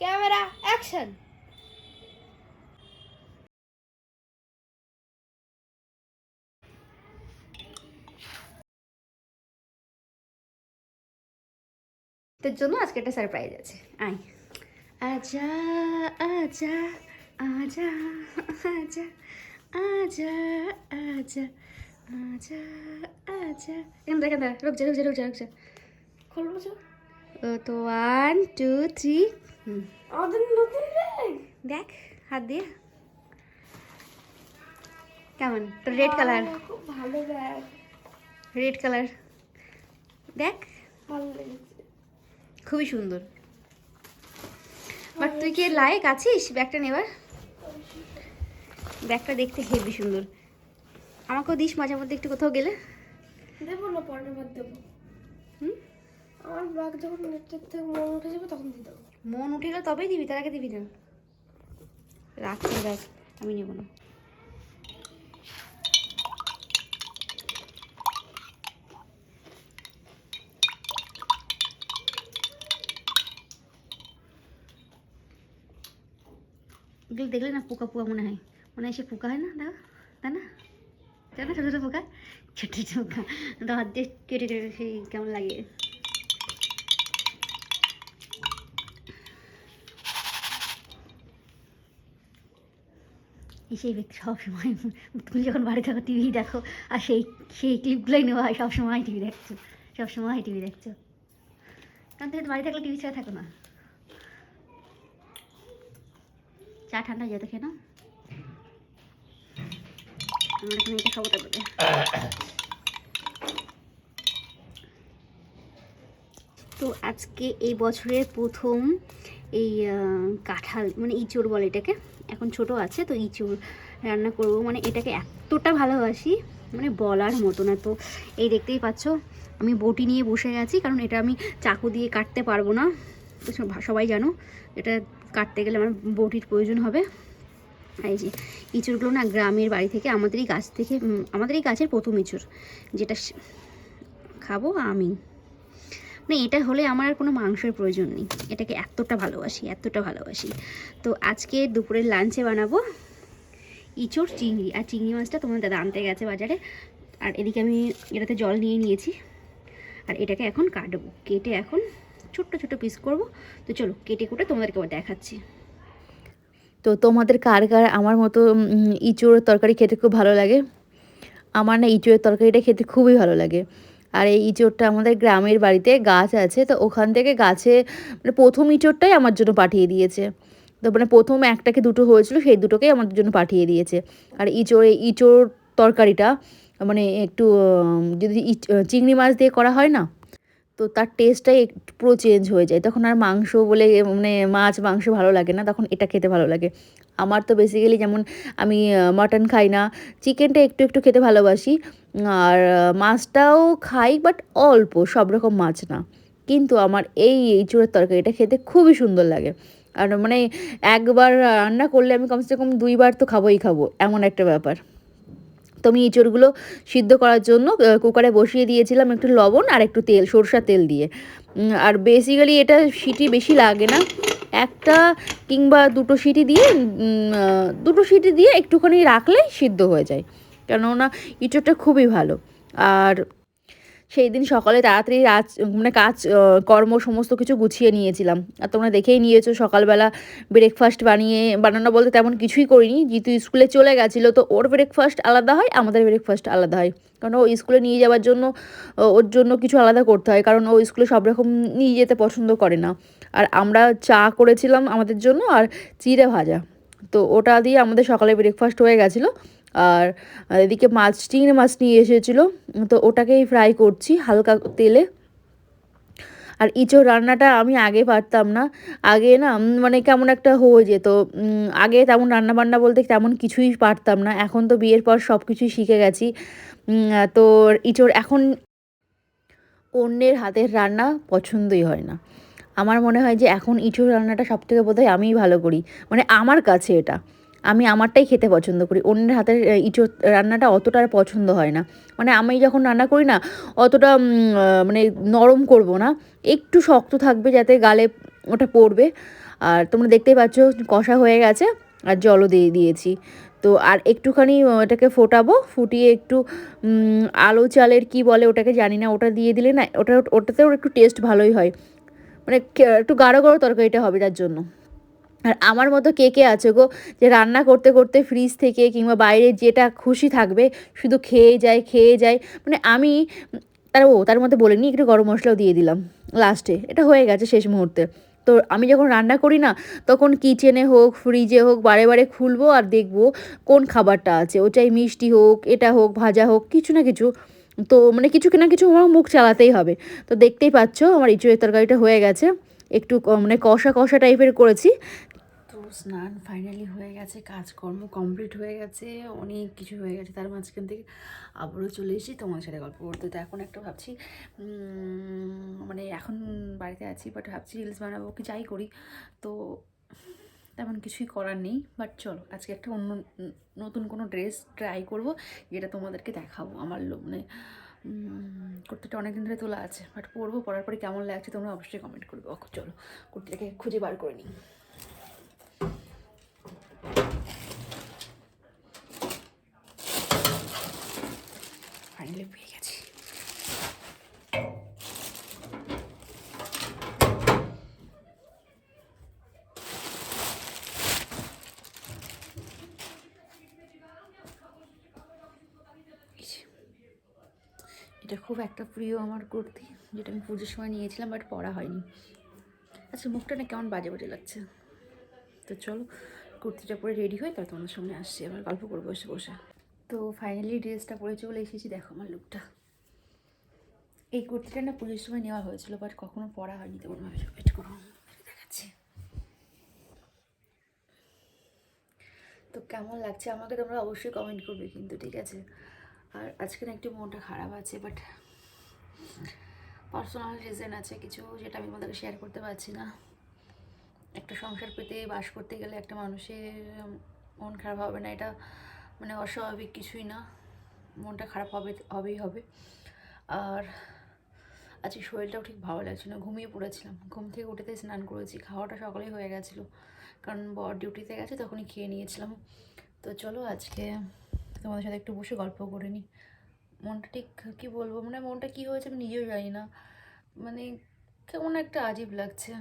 Camera action তোর জন্য আজকে একটা সারপ্রাইজ আছে। আয়। আজা আজা আজা আজা আজা আজা আজা আজা। এখান থেকে দাঁড়া রুক যা রুক যা রুক যা রুক যা তো তো ওয়ান টু থ্রি দেখ হাত দিয়ে। কেমন? তোর রেড কালার খুব ভালো ব্যাগ রেড কালার দেখ। ভালো লেগেছে। খুবই সুন্দর। বাট তুই কি লায়ক আছিস ব্যাগটা নেবার? ব্যাগটা দেখতে হেভি সুন্দর। আমাকেও দিস মাঝে মধ্যে একটু কোথাও গেলে। দেবো না পরের বার দেবো। আমার ব্যাগ যখন নেটের থেকে মন উঠে যাবে তখন দিয়ে দেবো মন উঠে গেলে তবেই দিবি, তার আগে দিবি না। রাখছি ব্যাগ আমি নেব না। এগুলো দেখলে না পোকা পোকা মনে হয়। মনে হয় সে পোকা হয় না, দাও, তাই না? তাই ছোটো ছোটো পোকা। ছোটো ছোটো পোকা। হাত দিয়ে কেটে কেটে, সেই কেমন লাগে। সেই ব্যক্তি সবসময় তুমি যখন বাড়ি থাকো টিভি দেখো, আর সেই সেই ক্লিপগুলোই নেওয়া হয়, সবসময় টিভি দেখছ, সবসময় টিভি দেখছ। কারণ তুমি বাড়ি থাকলে টিভি ছাড়া থাকো না। চা ঠান্ডা যেত খেয়ে নাও। আমার এখানে এটা খাব তারপরে তো আজকে এই বছরের প্রথম এই কাঁঠাল মানে ইঁচড় বলে এটাকে এখন ছোট আছে, তো ইঁচড় রান্না করব। মানে এটাকে এতটা ভালোবাসি মানে বলার মতো না। তো এই দেখতেই পাচ্ছ, আমি বটি নিয়ে বসে গেছি, কারণ এটা আমি চাকু দিয়ে কাটতে পারব না। সবাই জানো, এটা কাটতে গেলে আমার বটির প্রয়োজন হবে। এই যে ইঁচড়গুলো না গ্রামের বাড়ি থেকে, আমাদেরই গাছ থেকে আমাদেরই গাছের প্রথম ইঁচুর, যেটা খাব আমি। মানে এটা হলে আমার আর কোনো মাংসের প্রয়োজন নেই। এটাকে এতটা ভালোবাসি এতটা ভালোবাসি। তো আজকে দুপুরের লাঞ্চে বানাবো ইঁচড় চিংড়ি। আর চিংড়ি মাছটা তোমার দাদা আনতে গেছে বাজারে। আর এদিকে আমি এটাতে জল নিয়ে নিয়েছি। আর এটাকে এখন কাটবো। কেটে এখন ছোট্ট ছোট্ট পিস করব। তো চলো, কেটে কুটে তোমাদেরকে আবার দেখাচ্ছি। তো তোমাদের কার কার আমার মতো ইঁচড়ের তরকারি খেতে খুব ভালো লাগে? আমার না ইঁচড়ের তরকারিটা খেতে খুবই ভালো লাগে। আর এই ইঁচড়টা আমাদের গ্রামের বাড়িতে গাছ আছে, তো ওখান থেকে গাছে মানে প্রথম ইঁচড়টাই আমার জন্য পাঠিয়ে দিয়েছে। তো মানে প্রথম একটাকে দুটো হয়েছিল, সেই দুটোকেই আমাদের জন্য পাঠিয়ে দিয়েছে। আর ইঁচড়ে, ইঁচড় তরকারিটা মানে একটু যদি চিংড়ি মাছ দিয়ে করা হয় না তো তার টেস্টটাই পুরো চেঞ্জ হয়ে যায়। তখন আর মাংস বলে মানে মাছ, মাংস ভালো লাগে না, তখন এটা খেতে ভালো লাগে। আমার তো বেসিক্যালি যেমন আমি মাটন খাই না চিকেনটা একটু একটু খেতে ভালোবাসি, আর মাছটাও খাই বাট অল্প, সব রকম মাছ না। কিন্তু আমার এই এই চুড়ের তরকারিটা খেতে খুবই সুন্দর লাগে। আর মানে একবার রান্না করলে আমি কমসে কম দুইবার তো খাবোই খাব, এমন একটা ব্যাপার। আমি এঁচড়গুলো সিদ্ধ করার জন্য কুকারে বসিয়ে দিয়েছিলাম একটু লবণ আর একটু তেল, সরষার তেল দিয়ে। আর বেসিক্যালি এটা সিটি বেশি লাগে না। একটা কিংবা দুটো সিটি দিয়ে দুটো সিটি দিয়ে একটুখানি রাখলেই সিদ্ধ হয়ে যায়। কেননা ইঁচড়টা খুবই ভালো। আর সেই দিন সকালে তাড়াতাড়ি রাজ মানে কাজ কর্ম সমস্ত কিছু গুছিয়ে নিয়েছিলাম। আর তোমরা দেখেই নিয়েছো, সকালবেলা ব্রেকফাস্ট বানিয়ে, বানানো বলতে তেমন কিছুই করিনি। যেহেতু স্কুলে চলে গেছিল, তো ওর ব্রেকফাস্ট আলাদা হয়, আমাদের ব্রেকফাস্ট আলাদা হয়। কারণ ও স্কুলে নিয়ে যাওয়ার জন্য ওর জন্য কিছু আলাদা করতে হয়। কারণ ও স্কুলে সব রকম নিয়ে যেতে পছন্দ করে না। আর আমরা চা করেছিলাম আমাদের জন্য, আর চিড়ে ভাজা। তো ওটা দিয়ে আমাদের সকালে ব্রেকফাস্ট হয়ে গেছিল। আর এদিকে মাছ, চিংড়ি মাছ নিয়ে এসেছিল। তো ওটাকেই ফ্রাই করছি হালকা তেলে। আর ইঁচড় রান্নাটা আমি আগে পারতাম না। আগে না মানে কেমন একটা হয়ে যেত। আগে তেমন রান্না বান্না বলতে তেমন কিছুই পারতাম না। এখন তো বিয়ের পর সব কিছুই শিখে গেছি। তো ইঁচড় এখন অন্যের হাতের রান্না পছন্দই হয় না। আমার মনে হয় যে এখন ইঁচড় রান্নাটা সব থেকে বোধহয় আমিই ভালো করি। মানে আমার কাছে এটা। আমি আমারটাই খেতে পছন্দ করি। অন্যের হাতের ইঁচড় রান্নাটা অতটা আর পছন্দ হয় না। মানে আমি যখন রান্না করি না, অতটা মানে নরম করব না। একটু শক্ত থাকবে যাতে গালে ওটা পড়বে। আর তোমরা দেখতেই পাচ্ছ, কষা হয়ে গেছে আর জলও দিয়ে দিয়েছি। তো আর একটুখানি ওটাকে ফোটাবো, ফুটিয়ে একটু আলো চালের কি বলে ওটাকে জানি না, ওটা দিয়ে দিলে না, ওটা, ওটাতেও একটু টেস্ট ভালোই হয়। মানে একটু গাঢ় গাঢ় তরকারিটা হবে তার জন্য। আর আমার মতো কে কে আছে গো যে রান্না করতে করতে ফ্রিজ থেকে কিংবা বাইরে যেটা খুশি থাকবে, শুধু খেয়ে যায় খেয়ে যায়। মানে আমি তার, ও তার মধ্যে বলে নিই একটু গরম মশলাও দিয়ে দিলাম লাস্টে এটা হয়ে গেছে শেষ মুহূর্তে। তো আমি যখন রান্না করি না, তখন কিচেনে হোক ফ্রিজে হোক, বারে বারে খুলবো আর দেখব কোন খাবারটা আছে। ও চাই মিষ্টি হোক, এটা হোক, ভাজা হোক, কিছু না কিছু। তো মানে কিছু না কিছু আমার মুখ চালাতেই হবে। তো দেখতেই পাচ্ছ, আমার ইঁচড়ের তরকারিটা হয়ে গেছে। একটু মানে কষা কষা টাইপের করেছি। স্নান ফাইনালি হয়ে গেছে, কাজকর্ম কমপ্লিট হয়ে গেছে, অনেক কিছু হয়ে গেছে। তার মাঝখান থেকে আবারও চলে এসেছি তোমার সাথে গল্প করতে। তো এখন একটা ভাবছি মানে এখন বাড়িতে আছি বাট ভাবছি রিলস বানাবো কি যাই করি। তো তেমন কিছুই করার নেই বাট চলো, আজকে একটা অন্য, নতুন কোনো ড্রেস ট্রাই করব, যেটা তোমাদেরকে দেখাবো। আমার লো- মানে কুর্তিটা অনেক দিন ধরে তোলা আছে বাট পরবো, পরার পরে কেমন লাগছে তোমরা অবশ্যই কমেন্ট করবে। চলো, কুর্তিটাকে খুঁজে বার করে নিই ফাইনালি পেয়ে গেছি এই যে। এটা খুব একটা প্রিয় আমার কুর্তি, যেটা আমি পুজোর সময় নিয়েছিলাম বাট পরা হয়নি। আচ্ছা মুখটা না কেমন বাজে বাজে লাগছে? তো চলো, কুর্তিটা পরে রেডি হয়ে তারপর তোমাদের সামনে আসছি, আবার গল্প করব বসে বসে। তো ফাইনালি ড্রেসটা পরে চলে এসেছি, দেখো আমার লুকটা এই কুর্তিটা না পুজোর সময় নেওয়া হয়েছিল বাট কখনো পরা হয়নি তেমন ভাবে ওয়েট করো তো কেমন লাগছে আমাকে তোমরা অবশ্যই কমেন্ট করবে কিন্তু, ঠিক আছে? আর আজকে না একটু মনটা খারাপ আছে বাট পার্সোনাল রিজন আছে কিছু যেটা আমি তোমাদেরকে শেয়ার করতে পারছি না। একটা সংসার পেতে, বাস করতে গেলে একটা মানুষের মন খারাপ হবে না, এটা মানে অস্বাভাবিক কিছুই না। মনটা খারাপ হবে, হবেই হবে। আর আজকে শরীরটাও ঠিক ভালো লাগছিল না, ঘুমিয়ে পড়েছিলাম। ঘুম থেকে উঠেতে স্নান করেছি, খাওয়াটা সকালেই হয়ে গেছিল। কারণ বর ডিউটিতে গেছে, তখনই খেয়ে নিয়েছিলাম। তো চলো আজকে তোমাদের সাথে একটু বসে গল্প করে নিই। মনটা ঠিক কী বলব? মানে মনটা কী হয়েছে আমি নিজেও জানি না। মানে কেমন একটা আজীব লাগছে।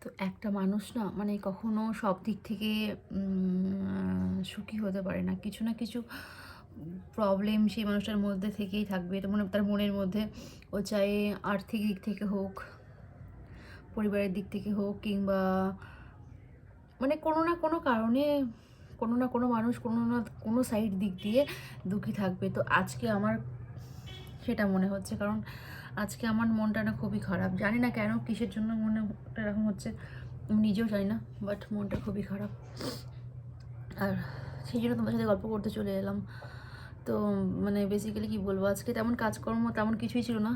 তো একটা মানুষ না মানে কখনো সব দিক থেকে সুখী হতে পারে না। কিছু না কিছু প্রবলেম সেই মানুষটার মধ্যে থেকেই থাকবে। এটা মানে তার মনের মধ্যে ও চাই আর্থিক দিক থেকে হোক, পরিবারের দিক থেকে হোক কিংবা মানে কোনো না কোনো কারণে কোনো না কোনো মানুষ কোনো না কোনো সাইড দিক দিয়ে দুঃখী থাকবে। তো আজকে আমার সেটা মনে হচ্ছে কারণ আজকে আমার মনটা না খুবই খারাপ। জানি না কেন কিসের জন্য মনে এরকম হচ্ছে, আমি নিজেও জানি না বাট মনটা খুবই খারাপ। আর সেই জন্য তোমার সাথে গল্প করতে চলে এলাম। তো মানে বেসিক্যালি কি বলব, আজকে তেমন কাজকর্ম তেমন কিছুই ছিল না।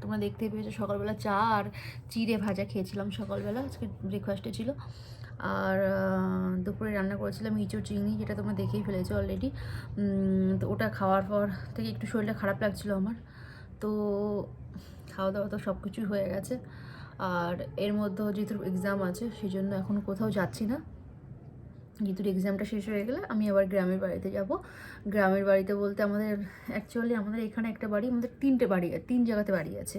তোমরা দেখতেই পেয়েছ সকালবেলা চা আর চিড়ে ভাজা খেয়েছিলাম সকালবেলা, আজকে ব্রেকফাস্টে ছিল। আর দুপুরে রান্না করেছিলাম ইঁচড় চিংড়ি, যেটা তোমরা দেখেই ফেলেছো অলরেডি তো ওটা খাওয়ার পর থেকে একটু শরীরটা খারাপ লাগছিল আমার। তো খাওয়া দাওয়া তো সব কিছুই হয়ে গেছে। আর এর মধ্যেও যেহেতু এক্সাম আছে সেই জন্য এখন কোথাও যাচ্ছি না। যেহেতু এক্সামটা শেষ হয়ে গেলে আমি আবার গ্রামের বাড়িতে যাব। গ্রামের বাড়িতে বলতে আমাদের অ্যাকচুয়ালি আমাদের এখানে একটা বাড়ি, আমাদের তিনটে বাড়ি, তিন জায়গাতে বাড়ি আছে।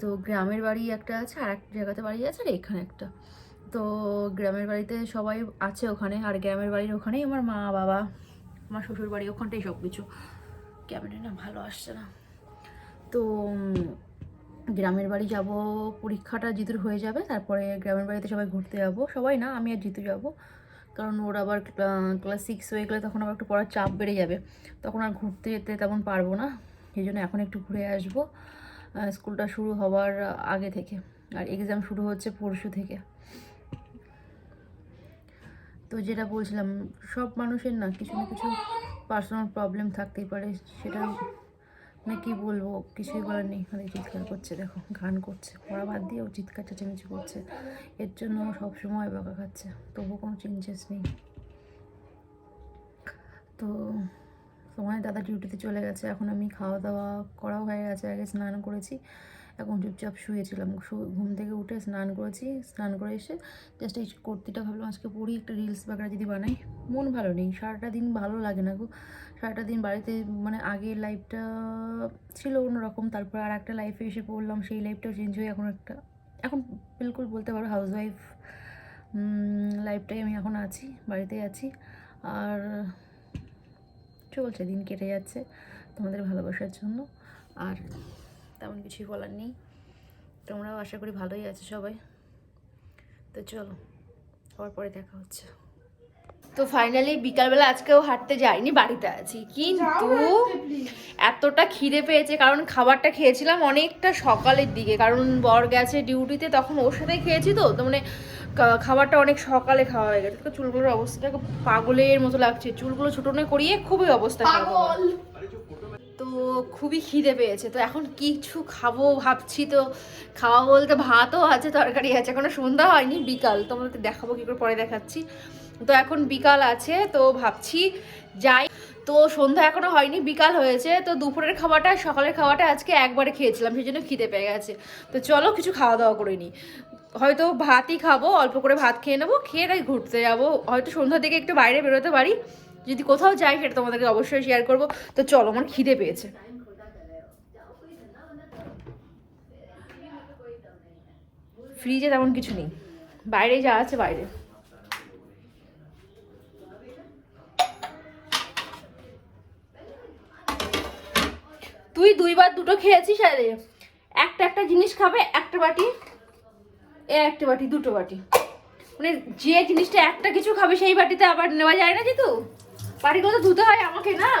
তো গ্রামের বাড়ি একটা আছে আর এক জায়গাতে বাড়ি আছে, আর এখানে একটা। তো গ্রামের বাড়িতে সবাই আছে ওখানে, আর গ্রামের বাড়ির ওখানেই আমার মা, বাবা, আমার শ্বশুর বাড়ি ওখানটাই সব কিছু ক্যামেরা না ভালো আসছে না। তো গ্রামের বাড়ি যাব, পরীক্ষাটা জিতুর হয়ে যাবে, তারপরে গ্রামের বাড়িতে সবাই ঘুরতে যাব। সবাই না, আমি আর জিতু যাব। কারণ ওর আবার ক্লাস সিক্স হয়ে গেলে তখন আবার একটু পড়ার চাপ বেড়ে যাবে। তখন আর ঘুরতে যেতে তেমন পারব না। সেই জন্য এখন একটু ঘুরে আসব। স্কুলটা শুরু হওয়ার আগে থেকে। আর এক্সাম শুরু হচ্ছে পরশু থেকে। তো যেটা বলছিলাম, সব মানুষের না কিছু না কিছু পার্সোনাল প্রবলেম থাকতেই পারে, সেটা মানে কি বলব, কিছুই বলার নেই। মানে চিৎকার করছে, দেখো গান করছে পড়া বাদ দিয়েও চিৎকার চেঁচামেচি করছে। এর জন্য ও সবসময় বকা খাচ্ছে, তবুও কোনো চেঞ্জেস নেই। তো সময় দাদা ডিউটিতে চলে গেছে, এখন আমি খাওয়া দাওয়া করাও হয়ে গেছে, আগে স্নান করেছি। এখন চুপচাপ শুয়েছিলাম। ঘুম থেকে উঠে স্নান করেছি। স্নান করে এসে জাস্ট এই কুর্তিটা ভাবলাম আজকে পরি একটা রিলস বাগড়া যদি বানাই। মন ভালো নেই। সারাটা দিন ভালো লাগে না গো। সারাটা দিন বাড়িতে মানে আগের লাইফটা ছিল অন্যরকম। তারপর আর একটা লাইফে এসে পড়লাম। সেই লাইফটাও চেঞ্জ হয়ে এখন একটা, এখন বিলকুল বলতে পারো হাউস ওয়াইফ লাইফটাই আমি এখন আছি, বাড়িতেই আছি। আর চলছে, দিন কেটে যাচ্ছে তোমাদের ভালোবাসার জন্য। আর তেমন কিছুই বলার নেই। তোমরাও আশা করি ভালোই আছো সবাই। তো চলো আবার পরে দেখা হচ্ছে। তো ফাইনালি বিকালবেলা আজকেও হাঁটতে যাইনি বাড়িতে আছি। কিন্তু এতটা খিদে পেয়েছে কারণ খাবারটা খেয়েছিলাম অনেকটা সকালের দিকে। কারণ বর গেছে ডিউটিতে তখন ওর সাথেই খেয়েছি তো তো মানে খাবারটা অনেক সকালে খাওয়া হয়ে গেছে। তো চুলগুলোর অবস্থাটা খুব পাগলের মতো লাগছে। চুলগুলো ছোটো করিয়ে খুবই অবস্থা খারাপ। তো খুবই খিদে পেয়েছে। তো এখন কিছু খাব ভাবছি তো। খাওয়া বলতে ভাতও আছে, তরকারি আছে। এখনও সন্ধ্যা হয়নি, বিকাল। তোমাদের দেখাবো কি করে পরে দেখাচ্ছি। তো এখন বিকাল আছে, তো ভাবছি যাই। তো সন্ধ্যা এখনও হয়নি, বিকাল হয়েছে। তো দুপুরের খাবারটা, সকালের খাবারটা আজকে একবারে খেয়েছিলাম, সেই জন্য খিদে পেয়ে গেছে। তো চলো কিছু খাওয়া দাওয়া করে নিই হয়তো ভাতই খাব, অল্প করে ভাত খেয়ে নেব, খেয়ে তাই ঘুরতে যাব। হয়তো সন্ধ্যার দিকে একটু বাইরে বেরোতে পারি। যদি কোথাও যাই, সেটা তোমাদেরকে অবশ্যই শেয়ার করব। তো চলো, আমার খিদে পেয়েছে। ফ্রিজে তেমন কিছু নেই। বাইরে যা আছে, বাইরে। তুই দুইবার দুটো খেয়েছিস আরে? একটা একটা জিনিস খাবে, একটা বাটি, এ একটা বাটি, দুটো বাটি। মানে যে জিনিসটা একটা কিছু খাবে, সেই বাটিতে আবার নেওয়া যায় না যেহেতু? বাটিগুলো তো ধুতে হয় আমাকে, না?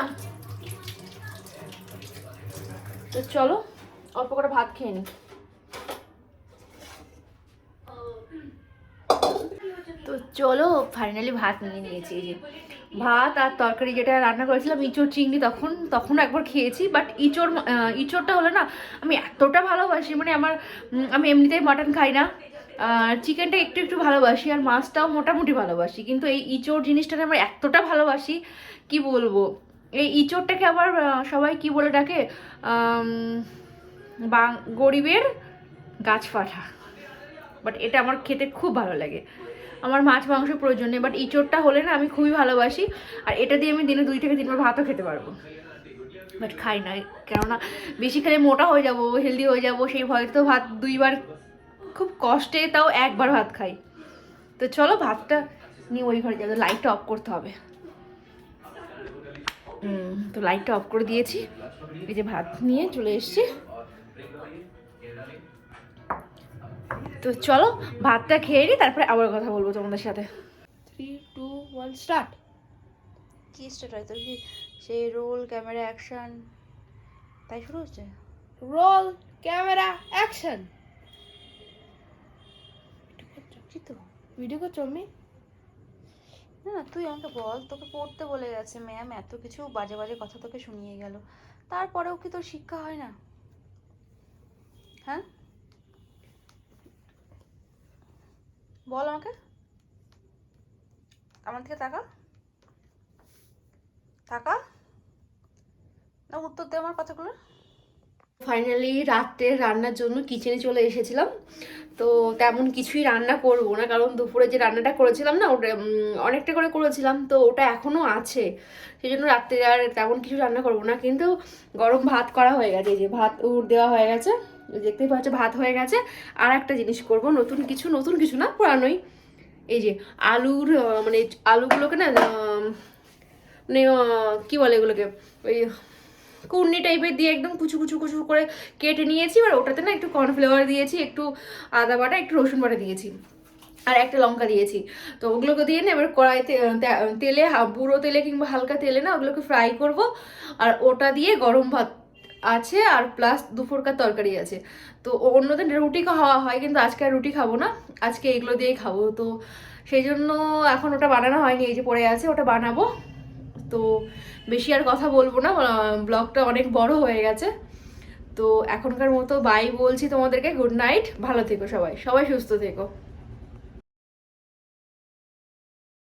তো চলো, অল্প করে ভাত খেয়ে নি। তো চলো ফাইনালি ভাত নিয়ে নিয়েছি, এই যে ভাত আর তরকারি যেটা রান্না করেছিলাম, ইঁচড় চিংড়ি তখন তখন একবার খেয়েছি বাট ইঁচড় ইঁচড়টা হলে না, আমি এতটা ভালোবাসি মানে আমার আমি এমনিতেই মাটন খাই না। চিকেনটা একটু একটু ভালোবাসি, আর মাছটাও মোটামুটি ভালোবাসি। কিন্তু এই ইঁচড় জিনিসটাকে আমরা এতটা ভালোবাসি, কি বলব? এই ইঁচড়টাকে আবার সবাই কি বলে ডাকে? বাং, গরিবের গাছ পাঠা বাট এটা আমার খেতে খুব ভালো লাগে। আমার মাছ, মাংস প্রয়োজন নেই বাট ইঁচড়টা হলে না আমি খুবই ভালোবাসি, আর এটা দিয়ে আমি দিনে দুই থেকে তিনবার ভাতও খেতে পারব। বাট খাই না, কেননা বেশি খেলে মোটা হয়ে যাব হেলদি হয়ে যাব, সেই ভয়ে তো ভাত দুইবার খুব কষ্টে তাও একবার ভাত খাই। তো চলো ভাতটা নিয়ে ওই ঘরে যাবে লাইটটা অফ করতে হবে। তো লাইটটা অফ করে দিয়েছি। এই যে ভাত নিয়ে চলে এসেছি। তো চলো ভাতটা খেয়ে নিই তারপরে আবার কথা বলব তোমাদের সাথে। থ্রি টু ওয়ান স্টার্ট কি স্টার্ট হয়? তো কি সেই রোল ক্যামেরা অ্যাকশন তাই শুরু হচ্ছে? রোল ক্যামেরা অ্যাকশন কি তো ভিডিও করছ আমি? না না, তুই আমাকে বল, তোকে পড়তে বলে গেছে ম্যাম এত কিছু বাজে বাজে কথা তোকে শুনিয়ে গেল। তারপরেও কি তোর শিক্ষা হয় না? হ্যাঁ? বল আমাকে। আমার থেকে তাকা। তাকা। না, উত্তর দে আমার কথাগুলো। ফাইনালি রাত্রে রান্নার জন্য কিচেনে চলে এসেছিলাম। তো তেমন কিছুই রান্না করব না, কারণ দুপুরে যে রান্নাটা করেছিলাম না, ওটা অনেকটা করে করেছিলাম, তো ওটা এখনও আছে। সেই জন্য রাত্রে আর তেমন কিছু রান্না করব না, কিন্তু গরম ভাত করা হয়ে গেছে যে ভাত উড় দেওয়া হয়ে গেছে দেখতেই পাচ্ছ ভাত হয়ে গেছে। আর একটা জিনিস করব, নতুন কিছু নতুন কিছু না, পুরানোই। এই যে আলুর মানে আলুগুলোকে না মানে কি বলে এগুলোকে? ওই কুর্নি টাইপের দিয়ে একদম কুচু কুচু কুচু করে কেটে নিয়েছি। আর ওটাতে না একটু কর্নফ্লাওয়ার দিয়েছি, একটু আদা বাটা, একটু রসুন বাটা দিয়েছি আর একটা লঙ্কা দিয়েছি। তো ওগুলোকে দিয়ে না এবার কড়াইতে তেলে বুড়ো তেলে কিংবা হালকা তেলে না ওগুলোকে ফ্রাই করব। আর ওটা দিয়ে গরম ভাত আছে আর প্লাস দুপুরকার তরকারি আছে। তো অন্যদিন রুটি খাওয়া হয় কিন্তু আজকে আর রুটি খাব না, আজকে এগুলো দিয়েই খাব। তো সেই জন্য এখন ওটা বানানো হয়নি, এই যে পড়ে আছে ওটা বানাবো। তো বেশি আর কথা বলব না ব্লগটা অনেক বড় হয়ে গেছে। তো এখনকার মতো বাই বলছি তোমাদেরকে গুড নাইট ভালো থেকো সবাই সবাই সুস্থ থেকো।